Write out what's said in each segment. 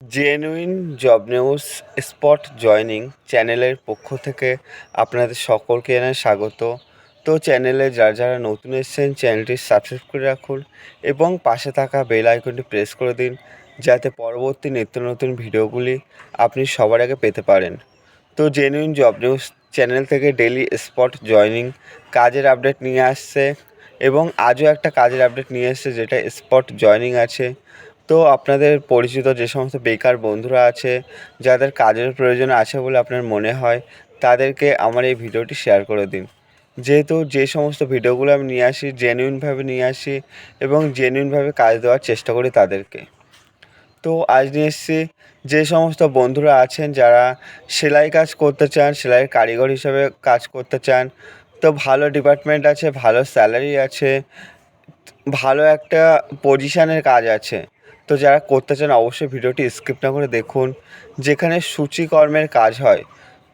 Genuine job news spot joining চ্যানেলের পক্ষ থেকে আপনাদের সকলকে জানাই স্বাগত। তো চ্যানেলে যারা যারা নতুন এসেছেন, চ্যানেলটি সাবস্ক্রাইব করে রাখুন এবং পাশে থাকা বেল আইকনটি প্রেস করে দিন যাতে পরবর্তী নিত্য নতুন ভিডিওগুলি আপনি সবার আগে পেতে পারেন। তো জেনুইন জব নিউজ চ্যানেল থেকে ডেলি স্পট জয়নিং কাজের আপডেট নিয়ে আসছে এবং আজও একটা কাজের আপডেট নিয়ে এসেছে যেটা স্পট জয়নিং আছে। তো আপনাদের পরিচিত যে সমস্ত বেকার বন্ধুরা আছে, যাদের কাজের প্রয়োজন আছে বলে আপনার মনে হয়, তাদেরকে আমার এই ভিডিওটি শেয়ার করে দিন। যেহেতু যে সমস্ত ভিডিওগুলো আমি নিয়ে আসি জেনুইনভাবে নিয়ে আসি এবং জেনুইনভাবে কাজ দেওয়ার চেষ্টা করি তাদেরকে। তো আজ নিয়ে এসেছি যে সমস্ত বন্ধুরা আছেন যারা সেলাই কাজ করতে চান, সেলাইয়ের কারিগর হিসাবে কাজ করতে চান, তো ভালো ডিপার্টমেন্ট আছে, ভালো স্যালারি আছে, ভালো একটা পজিশানের কাজ আছে। তো যারা করতে চান অবশ্যই ভিডিওটি স্কিপ না করে দেখুন, যেখানে সূচিকর্মের কাজ হয়।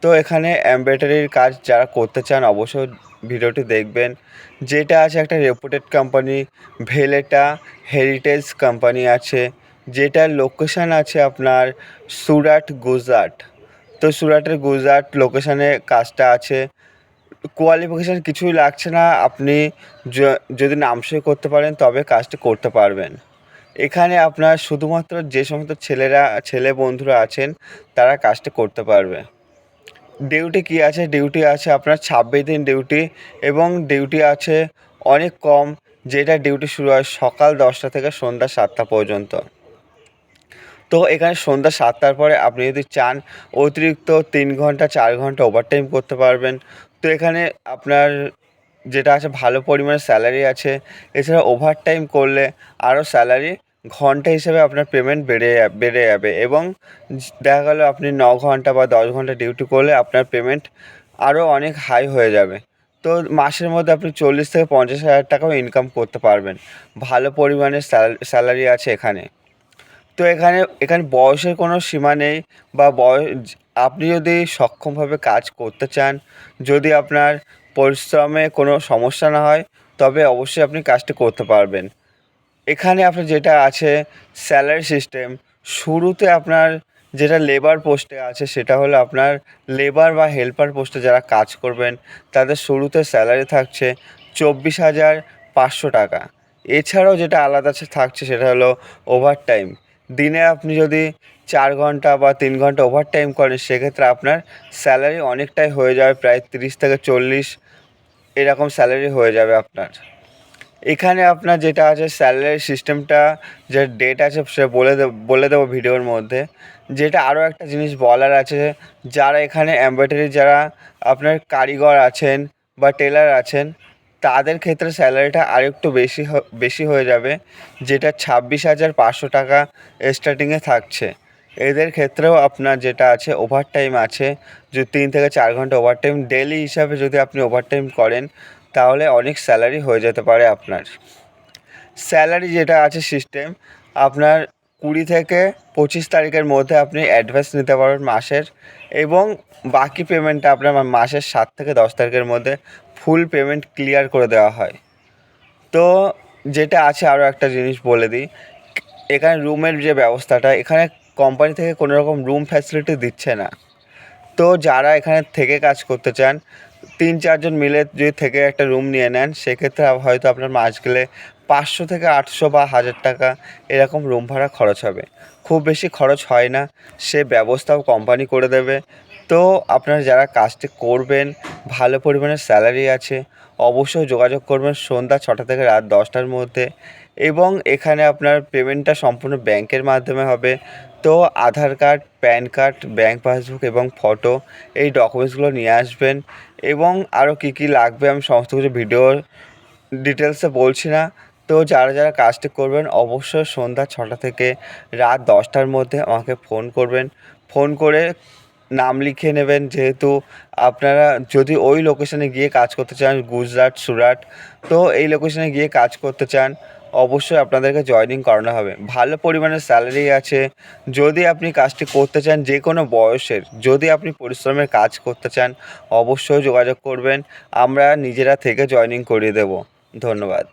তো এখানে এমব্রয়ডারির কাজ যারা করতে চান অবশ্যই ভিডিওটি দেখবেন। যেটা আছে একটা রেপুটেড কোম্পানি ভেলেটা হেরিটেজ কোম্পানি আছে, যেটার লোকেশান আছে আপনার সুরাট গুজরাট। তো সুরাটের গুজরাট লোকেশানে কাজটা আছে। কোয়ালিফিকেশান কিছুই লাগছে না, আপনি যদি নামসই করতে পারেন, তবে কাজটি করতে পারবেন। এখানে আপনার শুধুমাত্র যে সমস্ত ছেলেরা, ছেলে বন্ধুরা আছেন, তারা কাজটা করতে পারবে। ডিউটি কী আছে? ডিউটি আছে আপনার ছাব্বিশ দিন ডিউটি এবং ডিউটি আছে অনেক কম, যেটা ডিউটি শুরু হয় সকাল দশটা থেকে সন্ধ্যা সাতটা পর্যন্ত। তো এখানে সন্ধ্যা সাতটার পরে আপনি যদি চান, অতিরিক্ত তিন ঘণ্টা, চার ঘণ্টা ওভারটাইম করতে পারবেন। তো এখানে আপনার যেটা আছে, ভালো পরিমাণে স্যালারি আছে। এছাড়া ওভারটাইম করলে আরও স্যালারি ঘণ্টা হিসেবে আপনার পেমেন্ট বেড়ে বেড়ে যাবে এবং দেখা গেলো আপনি ন ঘণ্টা বা দশ ঘণ্টা ডিউটি করলে আপনার পেমেন্ট আরও অনেক হাই হয়ে যাবে। তো মাসের মধ্যে আপনি চল্লিশ থেকে পঞ্চাশ হাজার টাকাও ইনকাম করতে পারবেন। ভালো পরিমাণে স্যালারি আছে এখানে। তো এখানে এখানে বয়সের কোনো সীমা নেই বা বয়স, আপনি যদি সক্ষমভাবে কাজ করতে চান, যদি আপনার পরিশ্রমে কোনো সমস্যা না হয়, তবে অবশ্যই আপনি কাজটি করতে পারবেন। এখানে আপনার যেটা আছে স্যালারি সিস্টেম শুরুতে আপনার যেটা লেবার পোস্টে আছে সেটা হলো আপনার লেবার বা হেল্পার পোস্টে যারা কাজ করবেন, তাদের শুরুতে স্যালারি থাকছে চব্বিশ হাজার পাঁচশো টাকা। এছাড়াও যেটা আলাদা থাকছে সেটা হলো ওভারটাইম দিনে আপনি যদি চার ঘণ্টা বা তিন ঘণ্টা ওভারটাইম করেন, সেক্ষেত্রে আপনার স্যালারি অনেকটাই হয়ে যাবে, প্রায় তিরিশ থেকে চল্লিশ এরকম স্যালারি হয়ে যাবে আপনার। এখানে আপনার যেটা আছে স্যালারি সিস্টেমটা যে ডেট আছে সে বলে বলে দেবো ভিডিওর মধ্যে। যেটা আরও একটা জিনিস বলার আছে, যারা এখানে এমব্রয়ডারি যারা আপনার কারিগর আছেন বা টেলার আছেন, তাদের ক্ষেত্রে স্যালারিটা আরেকটু বেশি বেশি হয়ে যাবে, যেটা ছাব্বিশ হাজার পাঁচশো টাকা স্টার্টিংয়ে থাকছে। এদের ক্ষেত্রেও আপনার যেটা আছে ওভারটাইম আছে, যে তিন থেকে চার ঘণ্টা ওভারটাইম ডেলি হিসাবে যদি আপনি ওভারটাইম করেন তাহলে অনেক স্যালারি হয়ে যেতে পারে আপনার। স্যালারি যেটা আছে সিস্টেম আপনার কুড়ি থেকে পঁচিশ তারিখের মধ্যে আপনি অ্যাডভান্স নিতে পারবেন মাসের এবং বাকি পেমেন্টটা আপনার মাসের সাত থেকে দশ তারিখের মধ্যে ফুল পেমেন্ট ক্লিয়ার করে দেওয়া হয়। তো যেটা আছে আরও একটা জিনিস বলে দিই, এখানে রুমের যে ব্যবস্থাটা, এখানে কোম্পানি থেকে কোনো রকম রুম ফ্যাসিলিটি দিচ্ছে না। তো যারা এখানে থেকে কাজ করতে চান তিন, চারজন মিলে যদি থেকে একটা রুম নিয়ে নেন, সেক্ষেত্রে হয়তো আপনার মাস গেলে পাঁচশো থেকে আটশো বা হাজার টাকা এরকম রুম ভাড়া খরচ হবে। খুব বেশি খরচ হয় না, সে ব্যবস্থাও কোম্পানি করে দেবে। তো আপনারা যারা কাজটি করবেন, ভালো পরিমাণে স্যালারি আছে অবশ্যই যোগাযোগ করবেন সন্ধ্যা ছটা থেকে রাত দশটার মধ্যে এবং এখানে আপনার পেমেন্টটা সম্পূর্ণ ব্যাংকের মাধ্যমে হবে। তো Aadhaar card PAN card bank passbook এবং ফটো এই ডকুমেন্টসগুলো নিয়ে আসবেন এবং আরও কী কী লাগবে আমি সমস্ত কিছু ভিডিও ডিটেলসে বলছি না। তো যারা যারা কাজটি করবেন অবশ্যই সন্ধ্যা ছটা থেকে রাত দশটার মধ্যে আমাকে ফোন করবেন। ফোন করে নাম লিখে নেবেন, যেহেতু আপনারা যদি ওই লোকেশানে গিয়ে কাজ করতে চান, গুজরাট, সুরাট, তো এই লোকেশানে গিয়ে কাজ করতে চান, অবশ্যই আপনাদেরকে জয়েনিং করানো হবে। ভালো পরিমাণে স্যালারি আছে, যদি আপনি কাজটি করতে চান যে কোনো বয়সের, যদি আপনি পরিশ্রমের কাজ করতে চান, অবশ্যই যোগাযোগ করবেন, আমরা নিজেরা থেকে জয়েনিং করিয়ে দেব। ধন্যবাদ।